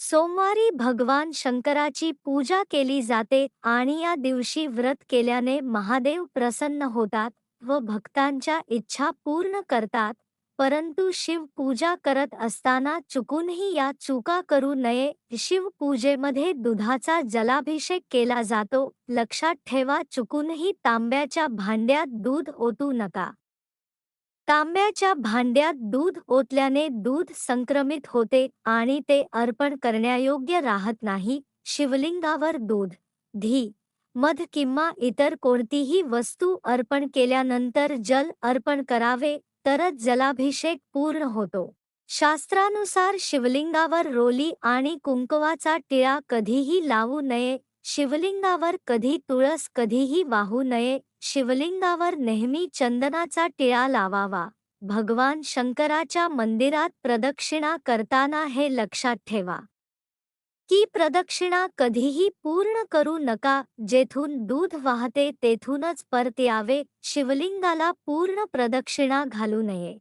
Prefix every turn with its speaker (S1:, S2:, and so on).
S1: सोमवारी भगवान शंकराची पूजा केली जाते आणि या दिवशी व्रत केल्याने महादेव प्रसन्न होतात व भक्तांच्या इच्छा पूर्ण करतात परंतु शिव पूजा करत असताना चुकूनही या चुका करू नये शिवपूजेमध्ये दुधाचा जलाभिषेक केला जातो लक्षात ठेवा चुकूनही तांब्याच्या भांड्यात दूध ओतू नका. तांब्याच्या भांड्यात दूध ओतल्याने दूध संक्रमित होते आणि ते अर्पण करण्यायोग्य राहत नाही. शिवलिंगावर दूध धी मध किंवा इतर कोणतीही वस्तू अर्पण केल्यानंतर जल अर्पण करावे तरच जलाभिषेक पूर्ण होतो. शास्त्रानुसार शिवलिंगावर रोली आणि कुंकवाचा टिळा कधीही लावू नये शिवलिंगावर कधी तुळस कधीही वाहू नये. शिवलिंगावर नेहमी चंदनाचा टिळा लावावा. भगवान शंकराच्या मंदिरात प्रदक्षिणा करताना हे लक्षात ठेवा. की प्रदक्षिणा कधीही पूर्ण करू नका. जेथून दूध वाहते तेथूनच परत यावे. शिवलिंगाला पूर्ण प्रदक्षिणा घालू नये.